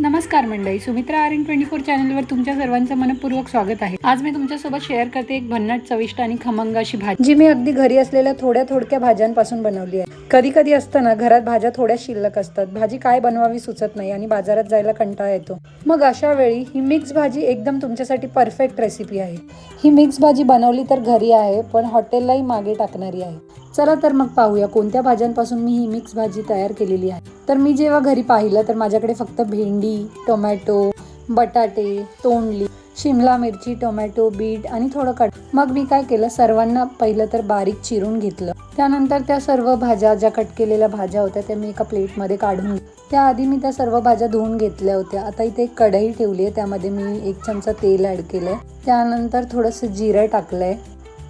नमस्कार मंडळी Sumitra R N twenty four चॅनलवर तुमच्या सर्वांचं मनपूर्वक स्वागत आहे. आज मी तुमच्यासोबत शेअर करते एक भन्नाट चविष्ट आणि खमंग अशी भाजी. जी मी अगदी घरी असलेल्या थोड्या थोडक्या भाज्यांपासून बनवली आहे. कधी कधी असतं ना घरात भाज्या थोड्या शिल्लक असतात. भाजी काय बनवावी सुचत नाही आणि बाजारात जायला कंटाळा येतो. मग अशा वेळी ही मिक्स भाजी एकदम तुमच्यासाठी परफेक्ट रेसिपी आहे. ही मिक्स भाजी बनवली तर घरी आहे पण हॉटेललाही मागे टाकणारी आहे. चला तर मग पाहूया कोणत्या भाज्यांपासून मी ही मिक्स भाजी तयार केलेली आहे. तर मी जेव्हा घरी पाहिलं तर माझ्याकडे फक्त भेंडी टोमॅटो बटाटे तोंडली शिमला मिरची टोमॅटो बीट आणि थोडं कट मग मी काय केलं सर्वांना पहिलं तर बारीक चिरून घेतलं. त्यानंतर त्या सर्व भाज्या ज्या कट केलेल्या भाज्या होत्या त्या मी एका प्लेटमध्ये काढून त्याआधी मी त्या सर्व भाज्या धुवून घेतल्या होत्या. आता इथे एक कढई ठेवली आहे त्यामध्ये मी एक चमचा तेल ॲड केलं आहे त्यानंतर थोडंसं जिरं टाकलं आहे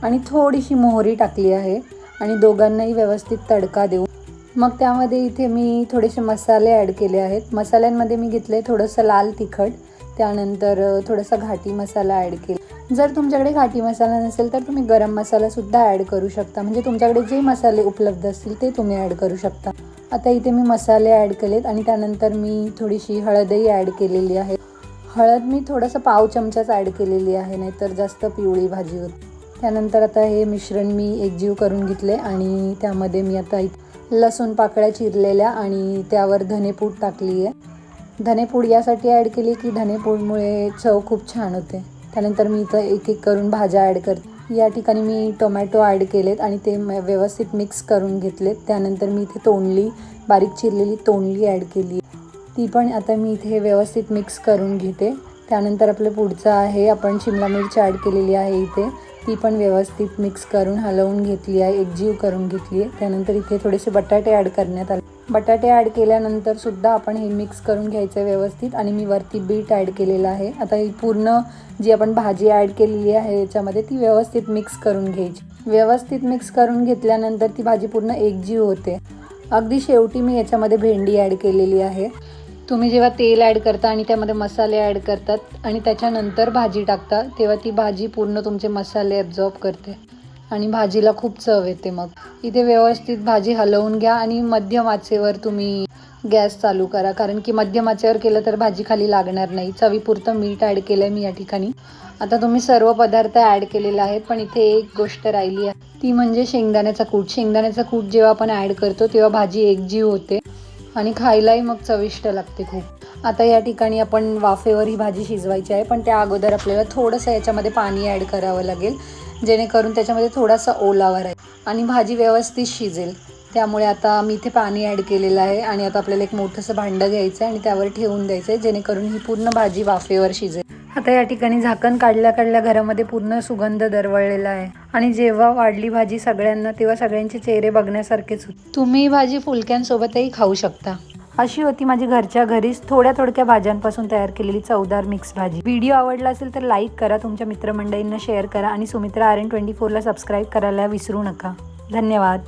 आणि थोडीशी मोहरी टाकली आहे आणि दोघांनाही व्यवस्थित तडका देऊ. मग त्यामध्ये इथे मी थोडेसे मसाले ॲड केले आहेत. मसाल्यांमध्ये मी घेतले थोडंसं लाल तिखट त्यानंतर थोडासा घाटी मसाला ॲड केला. जर तुमच्याकडे घाटी मसाला नसेल तर तुम्ही गरम मसालासुद्धा ॲड करू शकता. म्हणजे तुमच्याकडे जे मसाले उपलब्ध असतील ते तुम्ही ॲड करू शकता. आता इथे मी मसाले ॲड केलेत आणि त्यानंतर मी थोडीशी हळदही ॲड केलेली आहे. हळद मी थोडंसं पाव चमचाच ॲड केलेली आहे नाहीतर जास्त पिवळी भाजी होती. त्यानंतर आता हे मिश्रण मी एकजीव करून घेतले आणि त्यामध्ये मी आता लसूण पाकळ्या चिरलेल्या आणि त्यावर धनेपूड टाकली आहे धनेपूड यासाठी ॲड केली की धनेपूडमुळे चव खूप छान होते. त्यानंतर मी इथं एक एक करून भाज्या ॲड करते या ठिकाणी मी टोमॅटो ॲड केलेत आणि ते म- व्यवस्थित मिक्स करून घेतलेत. त्यानंतर मी इथे तोंडली बारीक चिरलेली तोंडली ॲड केली. ती पण आता मी इथे व्यवस्थित मिक्स करून घेते. त्यानंतर आपलं पुढचं आहे आपण शिमला मिरची ॲड केलेली आहे इथे. ती पण व्यवस्थित मिक्स करून हलवून घेतली आहे एकजीव करून घेतली आहे. त्यानंतर इथे थोडेसे बटाटे ॲड करण्यात आले. बटाटे ॲड केल्यानंतर सुद्धा आपण हे मिक्स करून घ्यायचं आहे व्यवस्थित आणि मी वरती बीट ॲड केलेलं आहे. आता ही पूर्ण जी आपण भाजी ॲड केलेली आहे याच्यामध्ये ती व्यवस्थित मिक्स करून घ्यायची. व्यवस्थित मिक्स करून घेतल्यानंतर ती भाजी पूर्ण एकजीव होते. अगदी शेवटी मी याच्यामध्ये भेंडी ॲड केलेली आहे. तुम्ही जेव्हा तेल ॲड करता आणि त्यामध्ये मसाले ॲड करतात आणि त्याच्यानंतर भाजी टाकता तेव्हा ती भाजी पूर्ण तुमचे मसाले ॲब्झॉर्ब करते आणि भाजीला खूप चव येते मग. इथे व्यवस्थित भाजी हलवून घ्या आणि मध्यम आचेवर तुम्ही गॅस चालू करा. कारण की मध्यम आचेवर केलं तर भाजी खाली लागणार नाही. चवीपुरतं मीठ ॲड केलं आहे मी या ठिकाणी. आता तुम्ही सर्व पदार्थ ॲड केलेले आहेत पण इथे एक गोष्ट राहिली आहे. ती म्हणजे शेंगदाण्याचा कूट. शेंगदाण्याचा कूट जेव्हा आपण ॲड करतो तेव्हा भाजी एकजीव होते. आणि खायलाही मग चविष्ट लागते खूप. आता या ठिकाणी आपण वाफेवर ही भाजी शिजवायची आहे पण त्या अगोदर आपल्याला थोडंसं याच्यामध्ये पाणी ॲड करावं लागेल जेणेकरून त्याच्यामध्ये थोडासा ओलावा राहील आणि भाजी व्यवस्थित शिजेल. त्यामुळे आता मी इथे पाणी ॲड केलेलं आहे आणि आता आपल्याला एक मोठंसं भांडं घ्यायचं आहे आणि त्यावर ठेवून द्यायचं आहे जेणेकरून ही पूर्ण भाजी वाफेवर शिजेल. आता या ठिकाणी झाकण काढल्या काढल्या घरामध्ये पूर्ण सुगंध दरवळलेला आहे. आणि जेव्हा वाढली भाजी सगळ्यांना तेव्हा सगळ्यांचे चेहरे बघण्यासारखेच होते. तुम्ही ही भाजी फुलक्यांसोबतही खाऊ शकता. अशी होती माझी घरच्या घरीच थोड्या थोडक्या भाज्यांपासून तयार केलेली चवदार मिक्स भाजी. व्हिडिओ आवडला असेल तर लाईक करा तुमच्या मित्रमंडळींना शेअर करा आणि सुमित्रा आर एन ट्वेंटी फोरला सबस्क्राईब करायला विसरू नका. धन्यवाद.